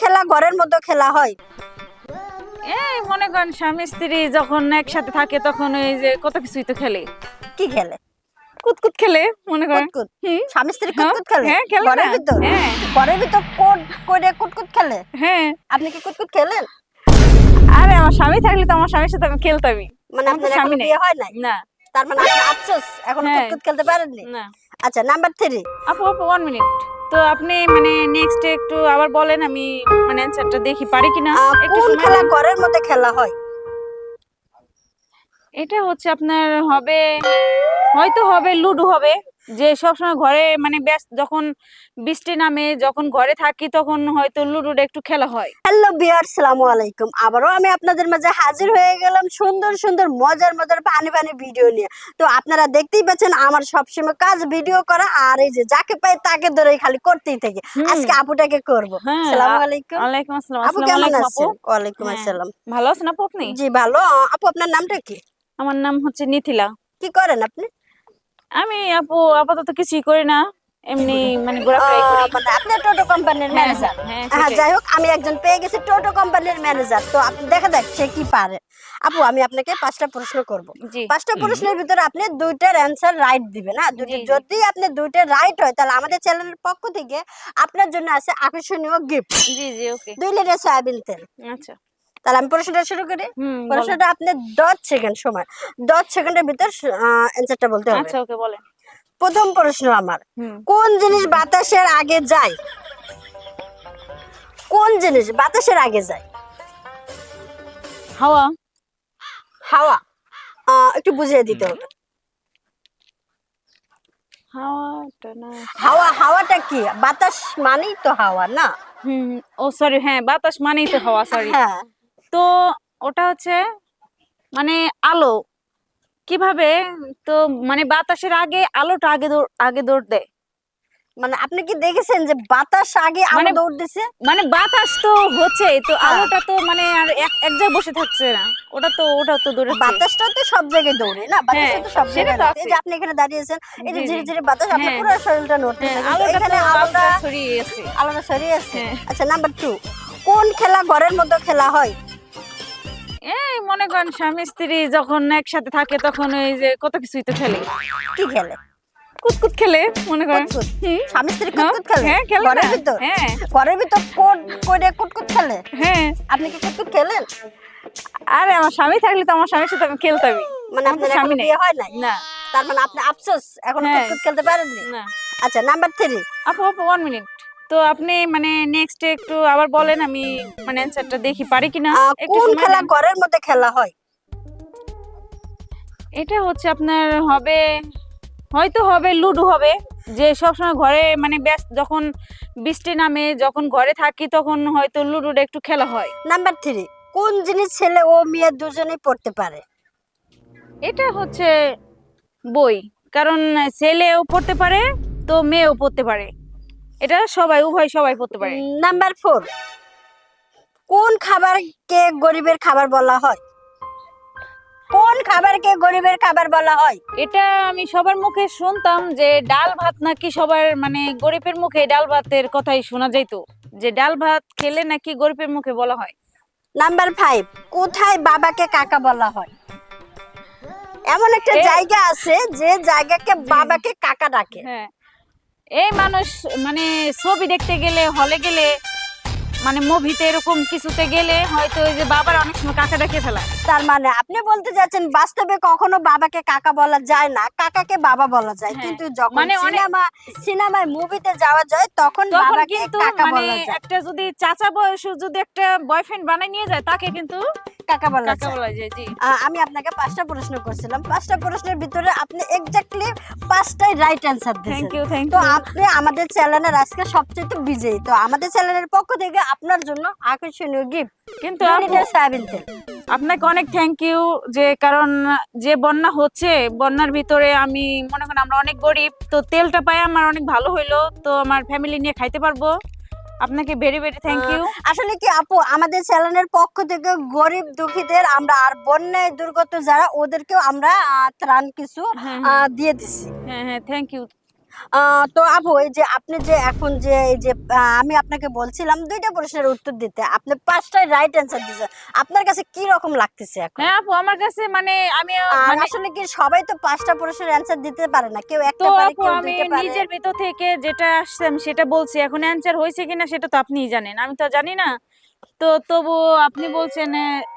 খেলা ঘরের মধ্যে খেলা হয়। এই মনে করেন স্বামী স্ত্রী যখন একসাথে থাকে তখন ওই যে কত কিছুই তো খেলে। কি খেলে? কুতকুত খেলে মনে করেন। স্বামী স্ত্রী হ্যাঁ, কুতকুত খেলে? হ্যাঁ, খেলে ঘরের ভিতর? হ্যাঁ। ঘরের ভিতর কোট করে কুতকুত খেলে? হ্যাঁ। আপনি কি কুতকুত খেলেন? আরে আমার স্বামী থাকলে তো আমার স্বামীর সাথে আমি খেলতামই। মানে আপনার স্বামী। বিয়ে হয় নাই? না। তার মানে আপনি আফসোস? এখনও হ্যাঁ। কুতকুত খেলতে পারেননি? না। আচ্ছা নাম্বার থ্রি। আপু আপু ওয়ান মিনিট তো আপনি মানে নেক্সট একটু আবার বলেন আমি মানে অ্যানসারটা দেখি পারি কিনা? একটু কোন খেলা করার ঘরের মধ্যে খেলা হয়? এটা হচ্ছে আপনার হবে হয়তো হবে লুডু হবে। যে সবসময় ঘরে মানে ব্যস্ত যখন বৃষ্টি নামে যখন ঘরে থাকি তখন হয়তো লুডোটা একটু খেলা হয়। হ্যালো বিয়ার সালামু আলাইকুম। আবারও আমি আপনাদের মাঝে হাজির হয়ে গেলাম সুন্দর সুন্দর মজার মজার পানি পানি ভিডিও নিয়ে। তো আপনারা দেখতেই পাচ্ছেন আমার সবসময় কাজ ভিডিও করা আর এই যে যাকে পাই তাকে ধরে খালি করতেই থাকি। আজকে আপুটাকে করব। হ্যাঁ, সালামু আলাইকুম। ওয়ালাইকুম আসসালাম। আপু কেমন আছেন? ওয়ালাইকুম হ্যাঁ। আসসালাম। ভালো আছেন আপু আপনি? জি ভালো। আপু আপনার নামটা কি? আমার নাম হচ্ছে নিথিলা। কি করেন আপনি? আমি আপু আপাতত কিছুই করি না। এমনি মানে ঘোরাফেরাই আহ, করি মানে আপনি টোটো কোম্পানির হ্যাঁ, ম্যানেজার হ্যাঁ, হ্যাঁ যাই হোক আমি একজন পেয়ে গেছি টোটো কোম্পানির ম্যানেজার তো আপনি দেখা যাক সে কি পারে। আপু আমি আপনাকে পাঁচটা প্রশ্ন করব। পাঁচটা প্রশ্নের ভিতরে আপনি দুইটার অ্যান্সার রাইট দিবেন হ্যাঁ? জি। যদি আপনি দুইটা রাইট হয় তাহলে আমাদের চ্যানেলের পক্ষ থেকে আপনার জন্য আছে আকর্ষণীয় গিফট জি জি ওকে দুই লিটার সয়াবিন তেল। আচ্ছা। তাহলে আমি প্রশ্নটা শুরু করি। প্রশ্নটা আপনি দশ সেকেন্ড সময় দশ সেকেন্ডের ভিতর অ্যান্সারটা বলতে হবে। আচ্ছা ওকে বলেন। প্রথম প্রশ্ন আমার কোন জিনিস বাতাসের আগে যায়? কোন জিনিস বাতাসের আগে যায়? হাওয়া। হাওয়া। আহ, একটু বুঝিয়ে দিতে হবে। হাওয়াটা না। হাওয়া হাওয়াটা কি? বাতাস মানেই তো হাওয়া না? হুম হুম। ও সরি হ্যাঁ বাতাস মানেই তো হাওয়া সরি হ্যাঁ। তো ওটা হচ্ছে মানে আলো। কীভাবে? তো মানে বাতাসের আগে আলোটা আগে দৌড় আগে দৌড় দেয়। মানে আপনি কি দেখেছেন যে বাতাস আগে আলো মানে- দৌড় দিছে? মানে বাতাস তো হচ্ছে তো হ্যাঁ। আলোটা তো মানে আর এক এক জায়গায় বসে থাকছে না। ওটা তো ওটা তো দৌড়ে বাতাসটা তো সব জায়গায় দৌড়ে না? বাতাসটা হ্যাঁ, তো সব জায়গায় এই। যে আপনি এখানে দাঁড়িয়েছেন এই যে। ঝিরি ঝিরি বাতাস আপনার হ্যাঁ। পুরো শরীরটা কিন্তু আলোটা এখানে আলোটা ছড়িয়ে আছে। আলোটা ছড়িয়ে আছে। আচ্ছা নাম্বার টু কোন খেলা ঘরের মধ্যে খেলা হয়? এই মনে করেন স্বামী স্ত্রী যখন একসাথে থাকে তখন ওই যে কত কিছুই তো খেলে। কি খেলে? কুতকুত খেলে মনে করেন। স্বামী স্ত্রী কুতকুত খেলে? হ্যাঁ, খেলে ঘরের ভিতর? হ্যাঁ। ঘরের ভিতর কোট করে কুটকুট খেলে? হ্যাঁ। আপনি কি কুটকুট খেলেন? আরে আমার স্বামী থাকলে তো আমার স্বামীর সাথে আমি খেলতামই। মানে আপনার স্বামী। বিয়ে হয় নাই? না। তার মানে আপনি আফসোস এখনও হ্যাঁ। খেলতে পারেননি? না। আচ্ছা নাম্বার থ্রি। আপু আপু ওয়ান মিনিট তো আপনি মানে নেক্সট একটু আবার বলেন আমি মানে অ্যানসারটা দেখি পারি কিনা? কোন খেলা। ঘরের মধ্যে খেলা হয়? এটা হচ্ছে আপনার হবে হয়তো হবে লুডো হবে যে সবসময় ঘরে মানে ব্যস্ত যখন বৃষ্টি নামে যখন ঘরে থাকি তখন হয়তো লুডোটা একটু খেলা হয়। নাম্বার থ্রি কোন জিনিস ছেলে ও মেয়ে দুজনেই পড়তে পারে? এটা হচ্ছে বই কারণ ছেলেও পড়তে পারে তো মেয়েও পড়তে পারে। এটা সবাই উভয় সবাই পড়তে পারে। নাম্বার ফোর কোন খাবারকে গরিবের খাবার বলা হয়? কোন খাবারকে গরিবের খাবার বলা হয়? এটা আমি সবার মুখে শুনতাম যে ডাল ভাত নাকি সবার মানে গরিবের মুখে ডাল ভাতের কথাই শোনা যাইতো যে ডাল ভাত খেলে নাকি গরিবের মুখে বলা হয়। নাম্বার ফাইভ কোথায় বাবাকে কাকা বলা হয়? এমন একটা জায়গা আছে যে জায়গাকে বাবাকে কাকা ডাকে। হ্যাঁ। এই মানুষ মানে ছবি দেখতে গেলে হলে গেলে মানে মুভিতে এরকম কিছুতে গেলে হয়তো ওই যে বাবার অনেক সময় কাকা ডাকে ফেলা। তার মানে আপনি বলতে যাচ্ছেন বাস্তবে কখনো বাবাকে কাকা বলা যায় না কাকাকে বাবা বলা যায়। হ্যাঁ। কিন্তু যখন মানে সিনেমা সিনেমায় মুভিতে যাওয়া যায় তখন বাবাকে কাকা মানে বলা যায়। একটা যদি চাচা বয়স যদি একটা বয়ফ্রেন্ড বানাই নিয়ে যায় তাকে কিন্তু কাকা বলা কাকা যায়। বলা যায় জি। আমি আপনাকে পাঁচটা প্রশ্ন করছিলাম। পাঁচটা প্রশ্নের ভিতরে আপনি এক্স্যাক্টলি পাঁচটাই রাইট অ্যান্সার থ্যাংক দিয়েছেন ইউ থ্যাংক তো আপনি আমাদের চ্যানেলের আজকে সবচেয়ে বিজয়ী। তো আমাদের চ্যানেলের পক্ষ থেকে আপনার জন্য আকর্ষণীয় গিফট কিন্তু সয়াবিন তেল। আপনাকে অনেক থ্যাংক ইউ যে কারণ যে বন্যা হচ্ছে বন্যার ভিতরে আমি মনে করেন আমরা অনেক গরিব তো তেলটা পাই আমার অনেক ভালো হইল তো আমার ফ্যামিলি নিয়ে খাইতে পারব। আপনাকে ভেরি ভেরি থ্যাংক ইউ আসলে কি আপু আমাদের চ্যানেলের পক্ষ থেকে গরিব দুঃখীদের আমরা আর বন্যায় দুর্গত যারা ওদেরকেও আমরা ত্রাণ কিছু হ্যাঁ আহ, দিয়ে দিছি। হ্যাঁ হ্যাঁ থ্যাংক ইউ তো আপু এই যে আপনি যে এখন যে এই যে আমি আপনাকে বলছিলাম দুইটা প্রশ্নের উত্তর দিতে। আপনি পাঁচটায় রাইট অ্যান্সার দিয়েছেন। আপনার কাছে কি রকম লাগতেছে এখন? হ্যাঁ আপু আমার কাছে মানে আমি মানে আসলে কি সবাই তো পাঁচটা প্রশ্নের অ্যান্সার দিতে পারে না? কেউ একটা পারে কেউ দুইটা পারে। নিজের ভিতর থেকে যেটা আসছে আমি সেটা বলছি। এখন অ্যান্সার হয়েছে কিনা সেটা তো আপনিই জানেন। আমি তো জানি না। তো তবু আপনি বলছেন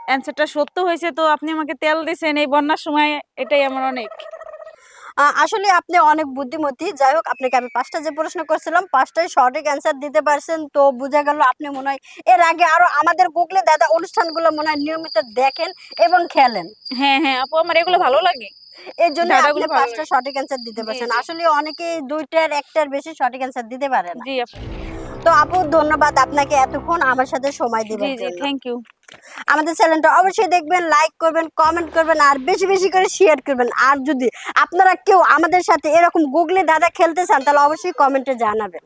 অ্যান্সারটা সত্য হয়েছে তো আপনি আমাকে তেল দিয়েছেন এই বন্যার সময় এটাই আমার অনেক। আসলে আপনি অনেক বুদ্ধিমতী। যাই হোক আপনাকে আমি পাঁচটা যে প্রশ্ন করছিলাম পাঁচটাই সঠিক অ্যান্সার দিতে পারছেন। তো বোঝা গেল আপনি মনে হয় এর আগে আরও আমাদের গুগলে দাদা অনুষ্ঠানগুলো মনে হয় নিয়মিত দেখেন এবং খেলেন। হ্যাঁ হ্যাঁ আপু আমার এগুলো ভালো লাগে। এর জন্য আপনি পাঁচটা সঠিক অ্যান্সার দিতে পারছেন। আসলে অনেকেই দুইটার একটার বেশি সঠিক অ্যান্সার দিতে পারে না। জি আপু। তো আপু ধন্যবাদ আপনাকে এতক্ষণ আমার সাথে সময় দিবেন জি জি থ্যাংক ইউ আমাদের চ্যানেলটা অবশ্যই দেখবেন লাইক করবেন কমেন্ট করবেন আর বেশি বেশি করে শেয়ার করবেন। আর যদি আপনারা কেউ আমাদের সাথে এরকম গুগলি দাদা খেলতে চান তাহলে অবশ্যই কমেন্টে জানাবেন।